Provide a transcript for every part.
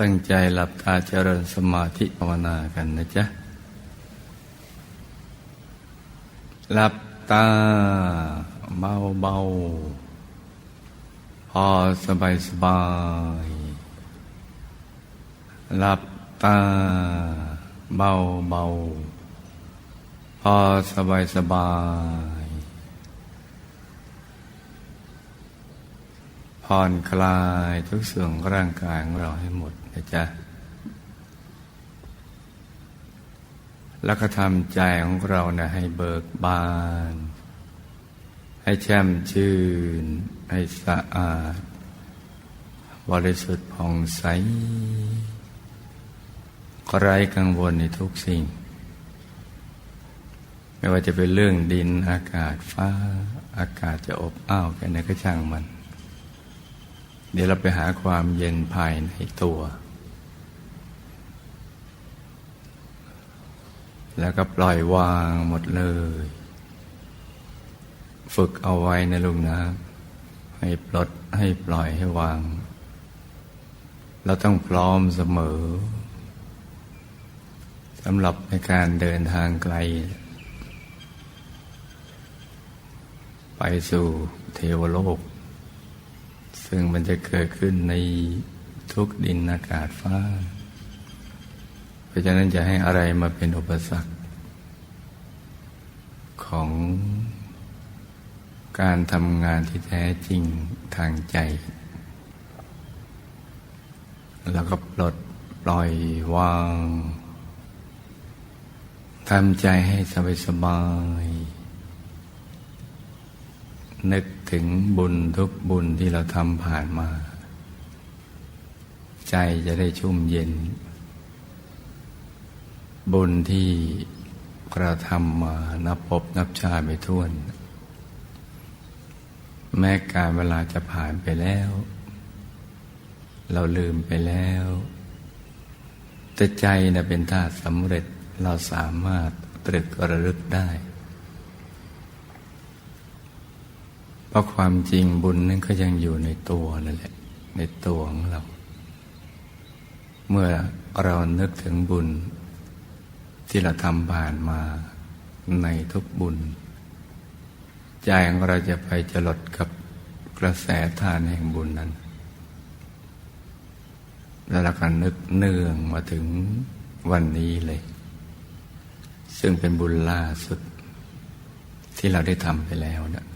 ตั้งใจหลับตาเจริญสมาธิภาวนากันนะจ๊ะ หลับตาเบาเบาพอสบายสบาย หลับตาเบาเบาพอสบายสบายผ่อนคลายทุกส่วนของร่างกายของเราให้หมด นะจ๊ะแล้วก็ทำใจของเรานะให้เบิกบาน ให้แช่มชื่น ให้สะอาด บริสุทธิ์ผ่องใสไร้กังวลในทุกสิ่ง ไม่ว่าจะเป็นเรื่องดินอากาศฟ้า อากาศจะอบอ้าวแค่ไหนก็ช่างมัน เดี๋ยวเราไปหาความเย็นภายในตัว แล้วก็ปล่อยวางหมดเลย ฝึกเอาไว้ในลุงนะ ให้ปลดให้ปล่อยให้วาง เราต้องพร้อมเสมอสำหรับในการเดินทางไกล ไปสู่เทวโลก ซึ่งมันจะเกิดขึ้นในทุกดินอากาศฟ้า ราะฉะนั้นจะให้อะไรมาเป็นอุปสรรค ของการทำงานที่แท้จริงทางใจ แล้วก็ปลดปล่อยวางทำใจให้สบายสบาย นึกถึงบุญทุกบุญที่เราทำผ่านมา ใจจะได้ชุ่มเย็น บุญที่เราทำมานับพบนับชาติไม่ท้วน แม้การเวลาจะผ่านไปแล้ว เราลืมไปแล้ว แต่ใจนะเป็นธาตุสำเร็จเราสามารถตรึกระลึกได้ เพราะความจริงบุญนั้นก็ยังอยู่ในตัวนั่นแหละ ในตัวของเรา เมื่อเรานึกถึงบุญ ที่เราทำผ่านมาในทุกบุญ ใจของเราจะไปจรดกับกระแสทานแห่งบุญนั้น แล้วเราก็นึกเนื่องมาถึงวันนี้เลย ซึ่งเป็นบุญล่าสุด ที่เราได้ทำไปแล้วนะ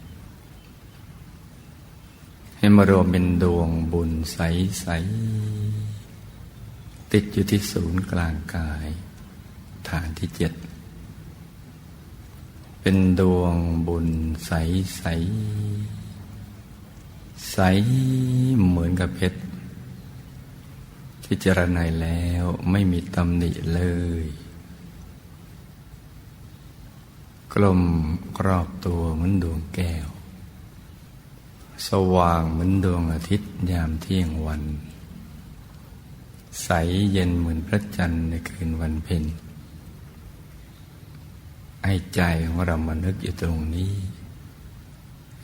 ให้มารวมเป็นดวงบุญใส ๆ ติดอยู่ที่ศูนย์กลางกาย ฐานที่เจ็ด เป็นดวงบุญใสใส ใสเหมือนกับเพชร ที่เจรนายแล้วไม่มีตำหนิเลย กลมกรอบตัวเหมือนดวงแก้ว สว่างเหมือนดวงอาทิตย์ยามเที่ยงวันใสเย็นเหมือนพระจันทร์ในคืนวันเพ็ญ ให้ใจของเรามานึกอยู่ตรงนี้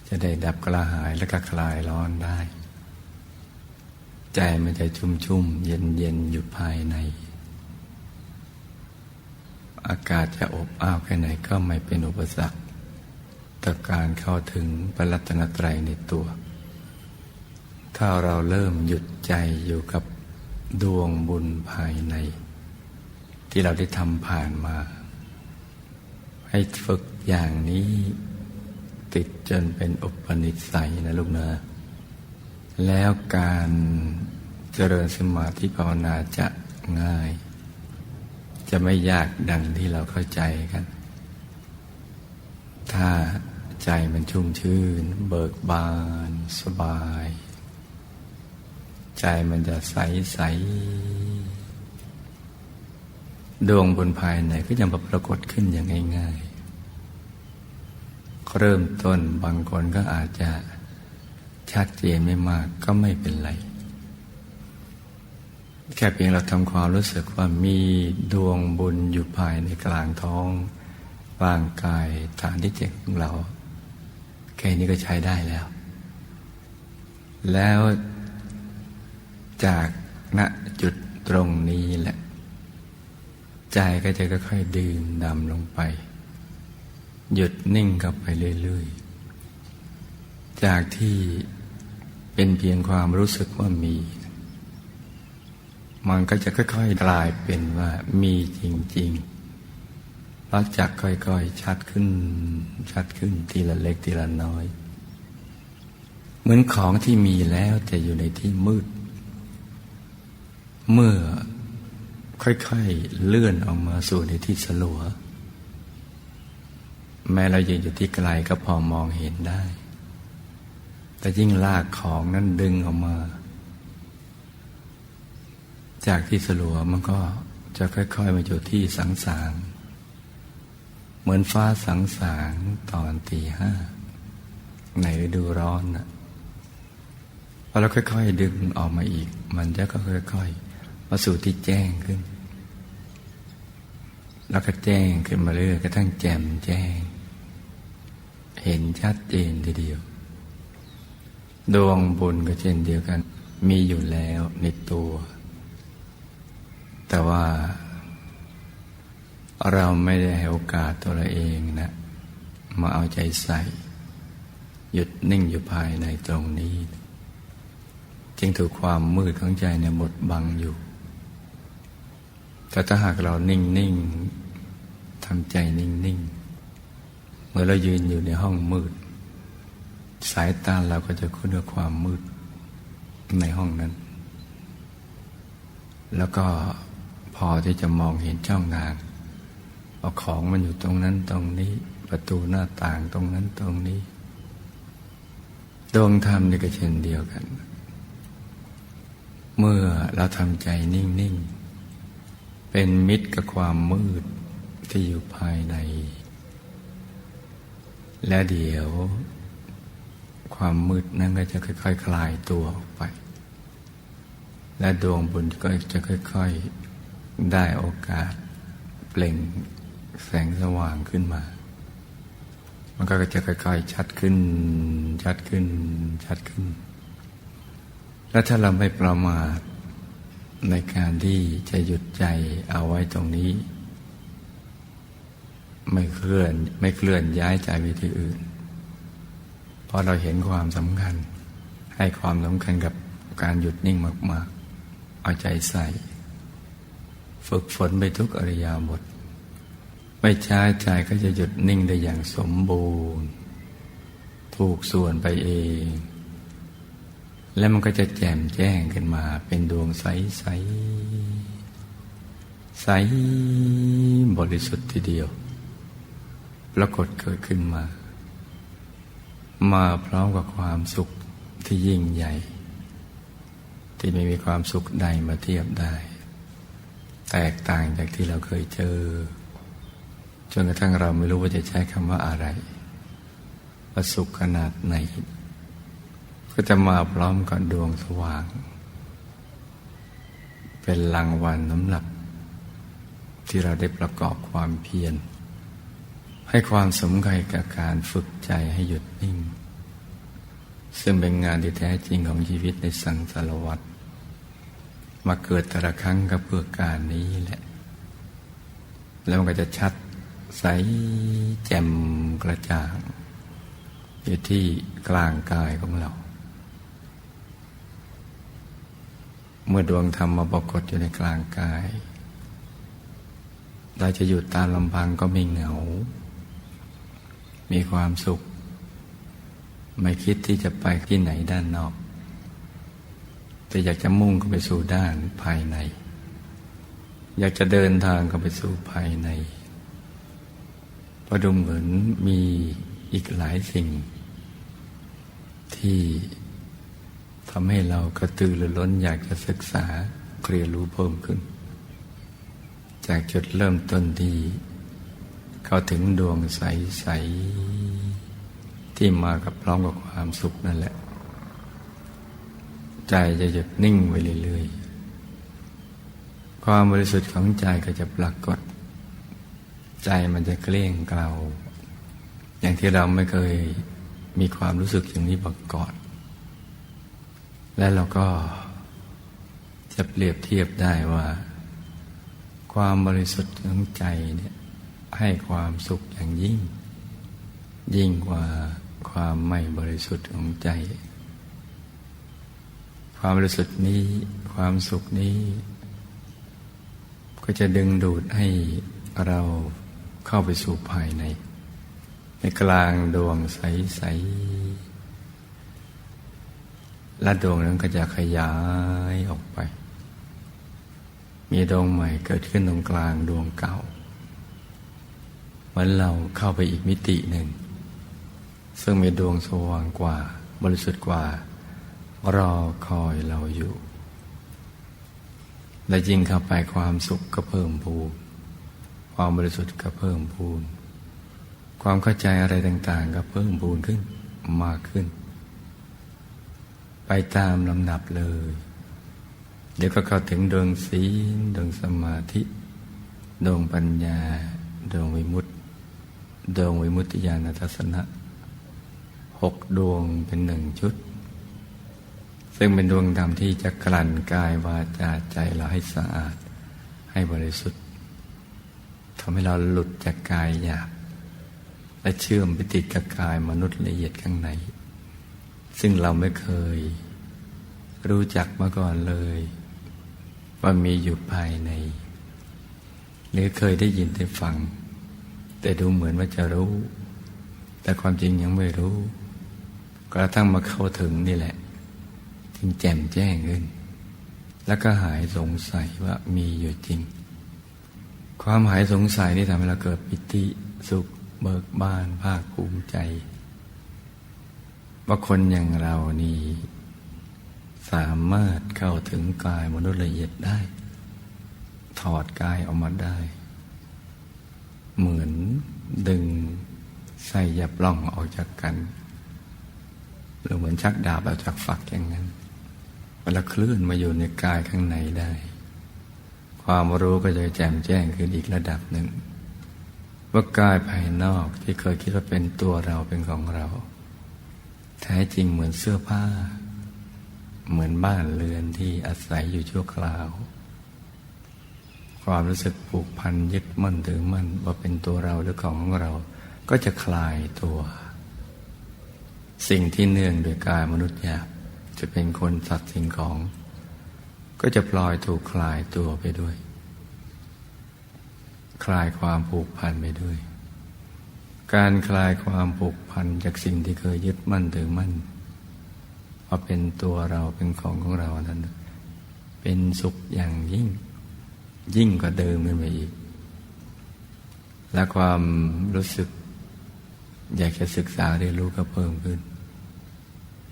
จะได้ดับกระหายและก็คลายร้อนได้ ใจมันจะชุ่มชุ่มเย็นเย็นอยู่ภายใน อากาศจะอบอ้าวแค่ไหนก็ไม่เป็นอุปสรรคต่อการเข้าถึงปรัตนตรัยในตัว ถ้าเราเริ่มหยุดใจอยู่กับดวงบุญภายใน ที่เราได้ทำผ่านมา ให้ฝึกอย่างนี้ติดจนเป็นอุปนิสัยนะลูกนะแล้วการเจริญสมาธิภาวนาจะง่าย จะไม่ยากดังที่เราเข้าใจกัน ถ้าใจมันชุ่มชื่น เบิกบานสบาย ใจมันจะใสใส ดวงบนภายในก็ยังปรากฏขึ้นอย่างง่ายๆ เริ่มต้นบางคนก็อาจจะชัดเจนไม่มากก็ไม่เป็นไร แค่เพียงเราทำความรู้สึกว่ามีดวงบุญอยู่ภายในกลางท้องร่างกายฐานที่เจ็ดของเรา แค่นี้ก็ใช้ได้แล้ว แล้วจากณจุดตรงนี้แหละ ใจก็จะค่อยๆดื่มดำลงไป หยุดนิ่งกับไปเรื่อยๆ จากที่เป็นเพียงความรู้สึกว่ามี มันก็จะค่อย ๆ กลายเป็นว่ามีจริงๆแล้วจากค่อยๆ ชัดขึ้น ชัดขึ้นทีละเล็กทีละน้อย เหมือนของที่มีแล้วจะอยู่ในที่มืด เมื่อ ค่อยๆเลื่อนออกมาสู่ในที่สลัว แม้เรายืนอยู่ที่ไกลก็พอมองเห็นได้ แต่ยิ่งลากของนั้นดึงออกมา จากที่สลัวมันก็จะค่อย ๆ มาอยู่ที่สังสางเหมือนฟ้าสังสางตอนตีห้าในฤดูร้อนนะพอเราค่อย ๆ ดึงออกมาอีก มันจะก็ค่อย ๆ มาสู่ที่แจ้งขึ้น แล้วก็แจ้งขึ้นมาเรื่อยกระทั่งแจ่มแจ้ง เห็นชัดเจนทีเดียว ดวงบุญก็เช่นเดียวกัน มีอยู่แล้วในตัว แต่ว่าเราไม่ได้ให้โอกาสตัวเราเองนะ มาเอาใจใส่ หยุดนิ่งอยู่ภายในตรงนี้ จึงถูกความมืดของใจเนี่ยหมดบังอยู่ แต่ถ้าหากเรานิ่งนิ่งทำใจนิ่งนิ่งเมื่อเรายืนอยู่ในห้องมืด สายตาเราก็จะคุ้นกับความมืดในห้องนั้น แล้วก็พอที่จะมองเห็นช่องทางว่าของมันอยู่ตรงนั้นตรงนี้ ประตูหน้าต่างตรงนั้นตรงนี้ดวงธรรมนี่ก็เช่นเดียวกัน เมื่อเราทำใจนิ่งๆ เป็นมิตรกับความมืดที่อยู่ภายใน และเดี๋ยว ความมืดนั้นก็จะค่อยๆคคลายตัวออกไป และดวงบุญก็จะค่อย ๆ ได้โอกาส เปล่งแสงสว่างขึ้นมา มันก็จะค่อยๆชัดขึ้น ชัดขึ้น ชัดขึ้น แล้วถ้าเราไม่ประมาท ในการที่จะหยุดใจเอาไว้ตรงนี้ ไม่เคลื่อนไม่เคลื่อนย้ายใจไปที่อื่น เพราะเราเห็นความสำคัญ ให้ความสำคัญกับการหยุดนิ่งมาก ๆ เอาใจใส่ ฝึกฝนไปทุกอริยาบทไม่ช้าใจก็จะหยุดนิ่งได้อย่างสมบูรณ์ ถูกส่วนไปเอง และมันก็จะแจ่มแจ้งขึ้นมา เป็นดวงใสใสใสบริสุทธิ์ทีเดียว ปรากฏเกิดขึ้นมา มาพร้อมกับความสุขที่ยิ่งใหญ่ ที่ไม่มีความสุขใดมาเทียบได้ แตกต่างจากที่เราเคยเจอ จนกระทั่งเราไม่รู้ว่าจะใช้คำว่าอะไรว่าสุขขนาดไหน ก็จะมาพร้อมกับดวงสว่าง เป็นรางวัลน้ำหนัก ที่เราได้ประกอบความเพียร ให้ความสำคัญกับการฝึกใจให้หยุดนิ่ง ซึ่งเป็นงานที่แท้จริงของชีวิตในสังสารวัฏมาเกิดแต่ละครั้งก็เพื่อการนี้แหละ แล้วมันก็จะชัดใสแจ่มกระจ่าง อยู่ที่กลางกายของเรา เมื่อดวงธรรมมาปรากฏอยู่ในกลางกาย เราจะอยู่ตามลำพังก็ไม่เหงา มีความสุข ไม่คิดที่จะไปที่ไหนด้านนอก แต่อยากจะมุ่งเข้าไปสู่ด้านภายใน อยากจะเดินทางเข้าไปสู่ภายในพอดูเหมือนมีอีกหลายสิ่ง ที่ ทำให้เรากระตือรือร้นอยากจะศึกษาเรียนรู้เพิ่มขึ้น จากจุดเริ่มต้นที่เข้าถึงดวงใส ๆ ที่มากับพร้อมกับความสุขนั่นแหละ ใจจะหยุดนิ่งไว้เรื่อย ๆ ความบริสุทธิ์ของใจก็จะปรากฏ ใจมันจะเกลี้ยงเกลาอย่างที่เราไม่เคยมีความรู้สึกอย่างนี้มาก่อน และเราก็จะเปรียบเทียบได้ว่า ความบริสุทธิ์ของใจเนี่ยให้ความสุขอย่างยิ่ง ยิ่งกว่าความไม่บริสุทธิ์ของใจ ความบริสุทธิ์นี้ความสุขนี้ ก็จะดึงดูดให้เราเข้าไปสู่ภายใน ในกลางดวงใส ๆ และดวงนั้นก็จะขยายออกไป มีดวงใหม่เกิดขึ้นตรงกลางดวงเก่าเหมือนเราเข้าไปอีกมิติหนึ่ง ซึ่งมีดวงสว่างกว่า บริสุทธิ์กว่า รอคอยเราอยู่ และยิ่งเข้าไปความสุขก็เพิ่มพูนความบริสุทธิ์ก็เพิ่มพูนความเข้าใจอะไรต่างๆ ก็เพิ่มพูนขึ้นมากขึ้น ไปตามลำดับเลย เดี๋ยวก็เข้าถึงดวงศีลดวงสมาธิ ดวงปัญญา ดวงวิมุตติ ดวงวิมุตติญาณทัศนะหกดวงเป็นหนึ่งชุด ซึ่งเป็นดวงธรรมที่จะกลั่นกายวาจาใจเราให้สะอาด ให้บริสุทธิ์ทำให้เราหลุดจากกายหยาบและเชื่อมไปติดกับกายมนุษย์ละเอียดข้างใน ซึ่งเราไม่เคย รู้จักมาก่อนเลย ว่ามีอยู่ภายใน หรือเคยได้ยินได้ฟัง แต่ดูเหมือนว่าจะรู้ แต่ความจริงยังไม่รู้ กระทั่งมาเข้าถึงนี่แหละจึงแจ่มแจ้งขึ้นแล้วก็หายสงสัยว่ามีอยู่จริง ความหายสงสัยนี่ทำให้เราเกิดปิติสุขเบิกบานภาคภูมิใจ ว่าคนอย่างเรานี่ สามารถเข้าถึงกายมนุษย์ละเอียดได้ ถอดกายออกมาได้ เหมือนดึงใส่ยับล่องออกจากกันหรือเหมือนชักดาบออกจากฝักอย่างนั้นเวลาคลื่นมาอยู่ในกายข้างในได้ ความรู้ก็จะแจ่มแจ้งขึ้นอีกระดับหนึ่ง ว่ากายภายนอกที่เคยคิดว่าเป็นตัวเราเป็นของเรา แท้จริงเหมือนเสื้อผ้า เหมือนบ้านเรือนที่อาศัยอยู่ชั่วคราว ความรู้สึกผูกพันยึดมั่นถือมั่นว่าเป็นตัวเราหรือของของเรา ก็จะคลายตัว สิ่งที่เนื่องโดยกายมนุษย์หยาบจะเป็นคนสัตว์สิ่งของ ก็จะปล่อยถูกคลายตัวไปด้วย คลายความผูกพันไปด้วย การคลายความผูกพันจากสิ่งที่เคยยึดมั่นถือมั่นว่าเป็นตัวเราเป็นของของเรานั้น เป็นสุขอย่างยิ่ง ยิ่งกว่าเดิมขึ้นไปอีก และความรู้สึก อยากจะศึกษาเรียนรู้ก็เพิ่มขึ้น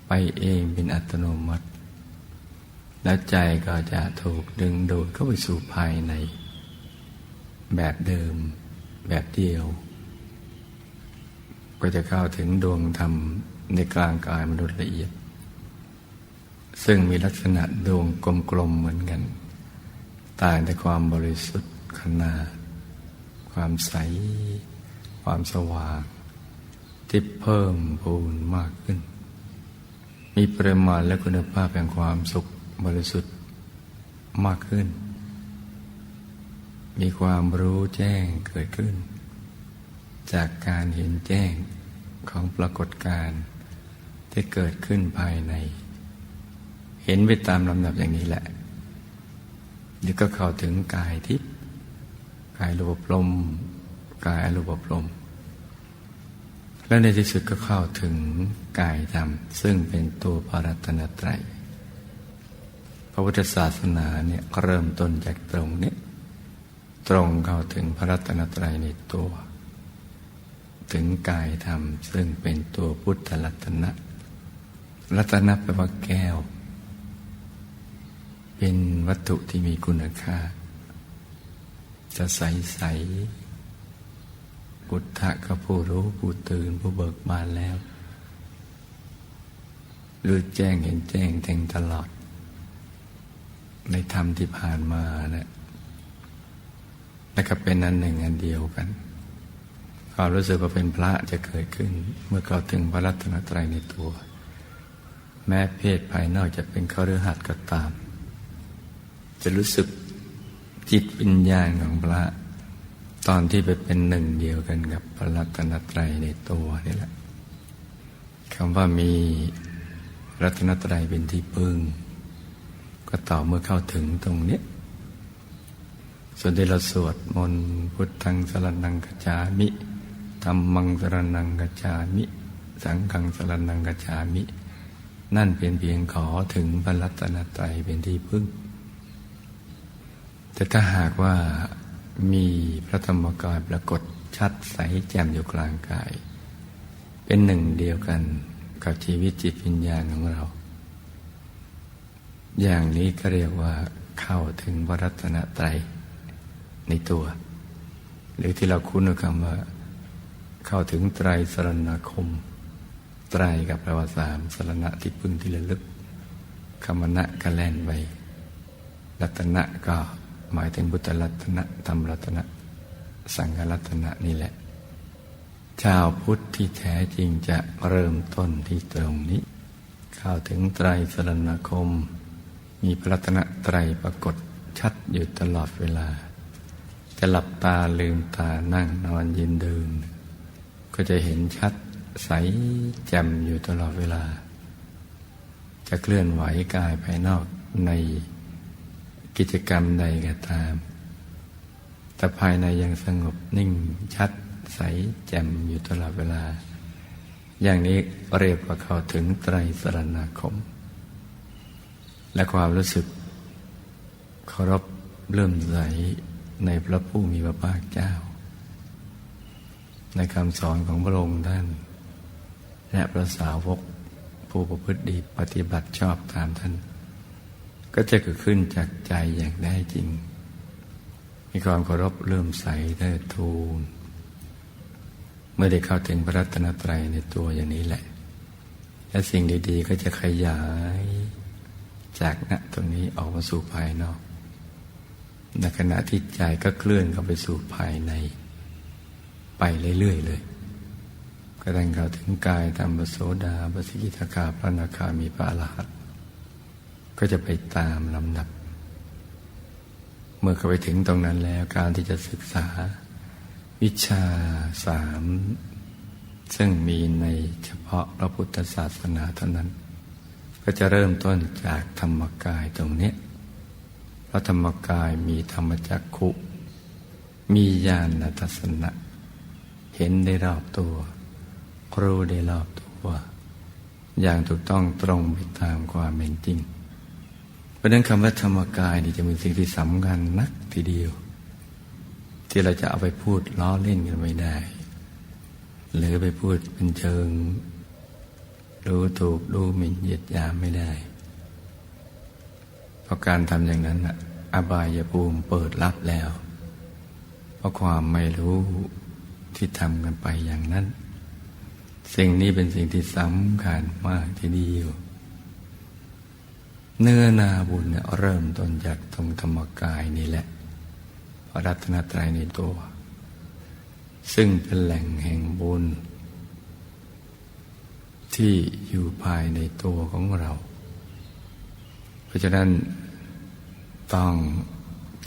ไปเองเป็นอัตโนมัติ และใจก็จะถูกดึงดูดเข้าไปสู่ภายใน แบบเดิมแบบเดียว ก็จะเข้าถึงดวงธรรมในกลางกายมนุษย์ละเอียด ซึ่งมีลักษณะดวงกลมๆเหมือนกัน ต่างแต่ความบริสุทธิ์ขนาด ความใส ความสว่างที่เพิ่มพูนมากขึ้น มีปริมาณและคุณภาพแห่งความสุขบริสุทธิ์มากขึ้น มีความรู้แจ้งเกิดขึ้น จากการเห็นแจ้งของปรากฏการณ์ที่เกิดขึ้นภายใน เห็นไปตามลำดับอย่างนี้แหละเดี๋ยวก็เข้าถึงกายทิพย์กายรูปลมกายอรูปพรมและในที่สุดก็เข้าถึงกายธรรม ซึ่งเป็นตัวพระรัตนตรัยพระพุทธศาสนาเนี่ยเริ่มต้นจากตรงนี้ ตรงเข้าถึงพระรัตนตรัยในตัว ถึงกายธรรม ซึ่งเป็นตัวพุทธรัตนะ รัตนะแปลว่าแก้ว เป็นวัตถุที่มีคุณค่า จะใสใสพุทธะก็ผู้รู้ผู้ตื่นผู้เบิกบานแล้วรู้แจ้งเห็นแจ้งแทงตลอด ในธรรมที่ผ่านมานะและก็เป็นอันหนึ่งอันเดียวกัน ความรู้สึกว่าเป็นพระจะเกิดขึ้น เมื่อเข้าถึงพระรัตนตรัยในตัว แม้เพศภายนอกจะเป็นคฤหัสถ์ก็ตาม จะรู้สึกจิตวิญญาณของพระ ตอนที่ไปเป็นหนึ่งเดียวกันกับพระรัตนตรัยในตัวนี่แหละคำว่ามีรัตนตรัยเป็นที่พึ่ง ก็ต่อเมื่อเข้าถึงตรงนี้ส่วนที่เราสวดมนต์พุทธังสรนังกจามิ ธรรมังสรนังกจามิ สังฆังสรนังกจามิ นั่นเป็นเพียงขอถึงพระรัตนตรัยเป็นที่พึ่ง แต่ถ้าหากว่ามีพระธรรมกายปรากฏชัดใสแจ่มอยู่กลางกาย เป็นหนึ่งเดียวกันกับชีวิตจิตวิญญาณของเรา อย่างนี้ก็เรียกว่าเข้าถึงพระรัตนตรัยในตัว หรือที่เราคุ้นกับคำว่า เข้าถึงไตรสรณคม ไตรกับแปลว่าสามสรณะที่พึ่งที่ระลึกคำนะก็แล่นไปรัตนะก็หมายถึงพุทธรัตนะธรรมรัตนะ สังฆรัตนะนี่แหละ ชาวพุทธที่แท้จริงจะเริ่มต้นที่ตรงนี้ เข้าถึงไตรสรณคม มีพระรัตนไตรปรากฏชัดอยู่ตลอดเวลา จะหลับตาลืมตานั่งนอนยืนเดิน ก็จะเห็นชัดใสแจ่มอยู่ตลอดเวลา จะเคลื่อนไหวกายภายนอกในกิจกรรมใดก็ตาม แต่ภายในยังสงบนิ่งชัดใสแจ่มอยู่ตลอดเวลา อย่างนี้เรียกว่าเข้าถึงไตรสรณาคม และความรู้สึกเคารพเลื่อมใสในพระผู้มีพระภาคเจ้า ในคำสอนของพระองค์ท่าน และพระสาวกผู้ประพฤติดีปฏิบัติชอบตามท่าน ก็จะเกิดขึ้นจากใจอย่างแท้จริง มีความเคารพเลื่มใสเทิดทูนเมื่อได้เข้าถึงพระรัตนตรัยในตัวอย่างนี้แหละ และสิ่งดี ๆ ก็จะขยายจากณตรงนี้ออกมาสู่ภายนอก ในขณะที่ใจก็เคลื่อนเข้าไปสู่ภายใน ไปเรื่อยๆเลยกระทั่งเข้าถึงกายธรรมโสดาบสิกิทาคาพระนาคามีพระอรหันต์ก็จะไปตามลำดับ เมื่อเข้าไปถึงตรงนั้นแล้วการที่จะศึกษา วิชาสามซึ่งมีในเฉพาะพระพุทธศาสนาเท่านั้น ก็จะเริ่มต้นจากธรรมกายตรงนี้เพราะธรรมกายมีธรรมจักขุ มีญาณทัศนะ เห็นได้รอบตัว รู้ได้รอบตัว อย่างถูกต้องตรงไปตามความเป็นจริง เพราะนั้นคำว่าธรรมกายนี่จะเป็นสิ่งที่สำคัญนักทีเดียว ที่เราจะเอาไปพูดล้อเล่นกันไม่ได้ หรือไปพูดเป็นเชิงรู้ถูกรู้หมิ่นเหยียดยามไม่ได้ เพราะการทำอย่างนั้นอบายภูมิเปิดรับแล้ว เพราะความไม่รู้ ที่ทำกันไปอย่างนั้น สิ่งนี้เป็นสิ่งที่สำคัญมากทีเดียวเนื้อนาบุญเนี่ยเริ่มต้นจากตรงธรรมกายนี่แหละพระรัตนตรัยในตัว ซึ่งเป็นแหล่งแห่งบุญ ที่อยู่ภายในตัวของเรา เพราะฉะนั้นต้อง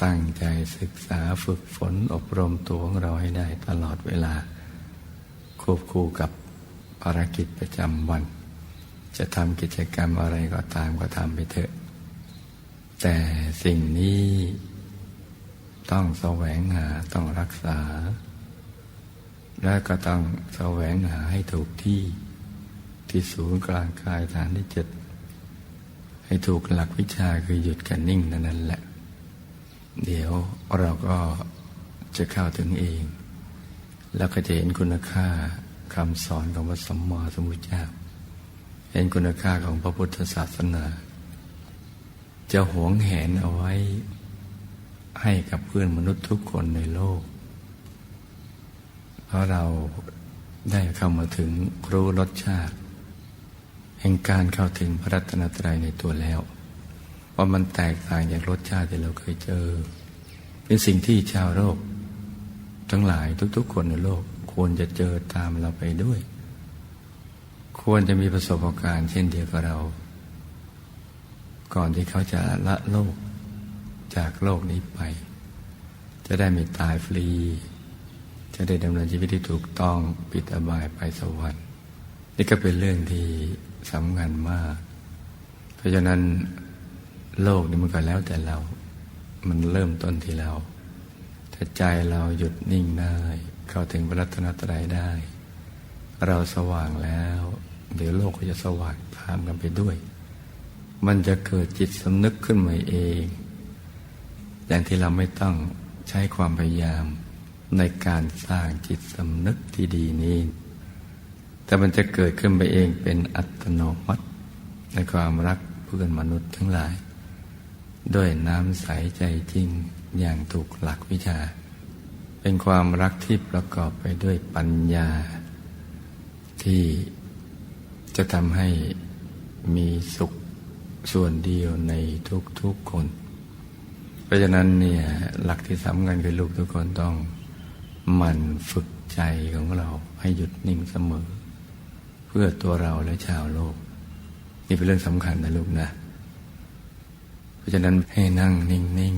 ตั้งใจศึกษาฝึกฝนอบรมตัวของเราให้ได้ตลอดเวลา ควบคู่กับภารกิจประจำวัน จะทำกิจกรรมอะไรก็ตามก็ทำไปเถอะ แต่สิ่งนี้ต้องแสวงหาต้องรักษา และก็ต้องแสวงหาให้ถูกที่ที่ศูนย์กลางกายฐานที่เจ็ดให้ถูกหลักวิชาคือหยุดกันนิ่งนั่นแหละ เดี๋ยวเราก็จะเข้าถึงเอง แล้วก็จะเห็นคุณค่าคำสอนของพระสัมมาสัมพุทธเจ้า เห็นคุณค่าของพระพุทธศาสนา จะหวงแหนเอาไว้ให้กับเพื่อนมนุษย์ทุกคนในโลก เพราะเราได้เข้ามาถึงรู้รสชาติ แห่งการเข้าถึงพระรัตนตรัยในตัวแล้ว ว่ามันแตกต่างจากรสชาติที่เราเคยเจอ เป็นสิ่งที่ชาวโลกทั้งหลายทุก ๆ คนในโลกควรจะเจอตามเราไปด้วย ควรจะมีประสบการณ์เช่นเดียวกับเรา ก่อนที่เขาจะละโลกจจากโลกนี้ไป จะได้ไม่ตายฟรี จะได้ดำเนินชีวิตที่ถูกต้องปิดอบายไปสวรรค์นี่ก็เป็นเรื่องที่สำคัญมาก เพราะฉะนั้น โลกนี้มันก็แล้วแต่เรา มันเริ่มต้นที่เราถ้าใจเราหยุดนิ่งได้ เข้าถึงพระรัตนตรัยได้ เราสว่างแล้ว เดี๋ยวโลกก็จะสว่างตามกันไปด้วย มันจะเกิดจิตสำนึกขึ้นมาเอง อย่างที่เราไม่ต้องใช้ความพยายามในการสร้างจิตสำนึกที่ดีนี้ แต่มันจะเกิดขึ้นไปเองเป็นอัตโนมัติในความรักเพื่อนมนุษย์ทั้งหลาย ด้วยน้ำใสใจจริงอย่างถูกหลักวิชา เป็นความรักที่ประกอบไปด้วยปัญญา ที่จะทำให้มีสุขส่วนเดียวในทุกๆคน เพราะฉะนั้นเนี่ยหลักที่สำคัญคือลูกทุกคนต้องหมั่นฝึกใจของเราให้หยุดนิ่งเสมอ เพื่อตัวเราและชาวโลก นี่เป็นเรื่องสำคัญนะลูกนะ ราะฉะนั้นให้นั่งนิ่ง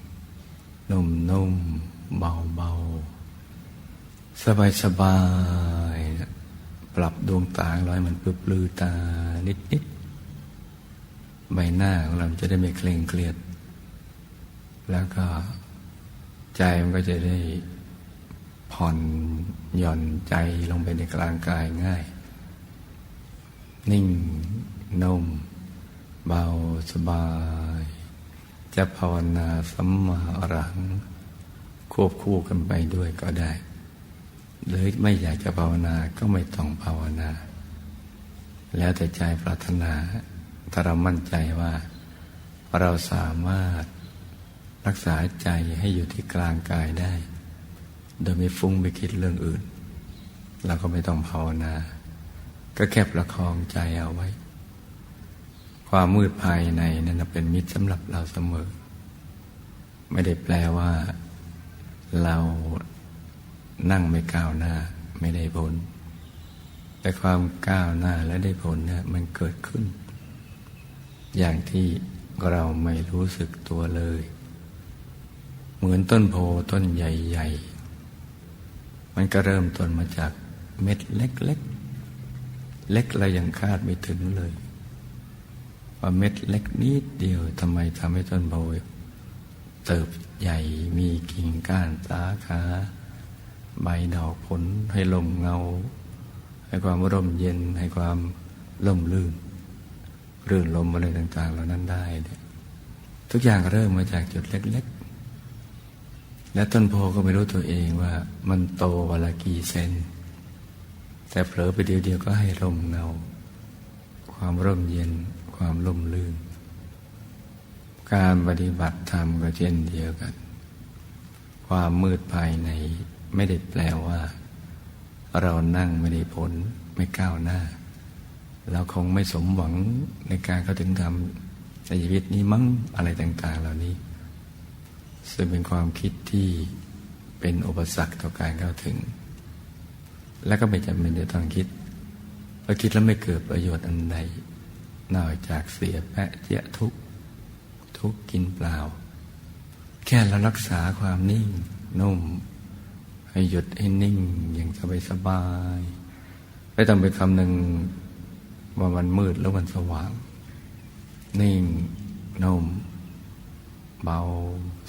ๆนุ่มๆเบาๆสบายๆปรับดวงตาร้อยมันปลือตานิดๆ ใบหน้าของเราจะได้ไม่เคร่งเครียด แล้วก็ใจมันก็จะได้ผ่อนหย่อนใจลงไปในกลางกายง่าย นิ่งนุ่ม เบาสบาย จะภาวนาสัมมาอรัง ควบคู่กันไปด้วยก็ได้หรือไม่อยากจะภาวนาก็ไม่ต้องภาวนา แล้วแต่ใจปรารถนาถ้าเรามั่นใจว่า เราสามารถรักษาใจให้อยู่ที่กลางกายได้ โดยไม่ฟุ้งไปคิดเรื่องอื่น เราก็ไม่ต้องภาวนา ก็แค่ประคองใจเอาไว้ ความมืดภายในนั้นเป็นมิตรสำหรับเราเสมอ ไม่ได้แปลว่า เรานั่งไม่ก้าวหน้าไม่ได้ผล แต่ความก้าวหน้าและได้ผลเนี่ยมันเกิดขึ้น อย่างที่เราไม่รู้สึกตัวเลย เหมือนต้นโพต้นใหญ่ ๆ มันก็เริ่มต้นมาจากเม็ดเล็ก ๆ เล็กเรายังคาดไม่ถึงเลย ว่าเม็ดเล็กนิดเดียวทำไมทำให้ต้นโพเติบใหญ่มีกิ่งก้านสาขาใบดอกผลให้ลมเงา ให้ความร่มเย็นให้ความล่มลื่นรื่นลมอะไรต่าง ๆ เหล่านั้นได้ ทุกอย่างเริ่มมาจากจุดเล็ก ๆ และต้นโพก็ไม่รู้ตัวเองว่า มันโตวันละกี่เซน แต่เผลอไปเดียวๆก็ให้ลมเงา ความร่มเย็น ความล่มลื่น การปฏิบัติธรรมก็เช่นเดียวกัน ความมืดภายในไม่ได้แปลว่า เรานั่งไม่ได้ผลไม่ก้าวหน้า เราคงไม่สมหวังในการเข้าถึงธรรมในชีวิตนี้มั้งอะไรต่าง ๆ เหล่านี้ ซึ่งเป็นความคิดที่เป็นอุปสรรคต่อการเข้าถึง และก็ไม่จำเป็นจะต้องคิดเพราะคิดแล้วไม่เกิดประโยชน์อันใด นอกจากเสียแปะเจียทุกทุกกินเปล่า แค่เรารักษาความนิ่งนุ่ม ให้หยุดให้นิ่งอย่างสบายสบายไม่ต้องไปคำหนึ่งว่ามันมืดแล้วมันสว่าง นิ่งนุ่ม เบา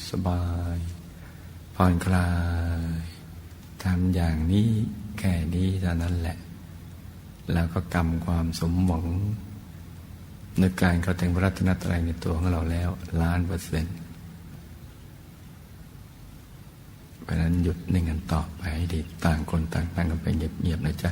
สบายผ่อนคลายทำอย่างนี้แค่นี้เท่านั้นแหละ แล้วก็กำความสมหวัง ในการเข้าถึงพระรัตนตรัยในตัวของเราแล้วล้านเปอร์เซ็นต์เพราะนั้นหยุดนิ่งกันต่อไปให้ดีต่างคนต่างตั้งกันไปเงียบๆนะจ๊ะ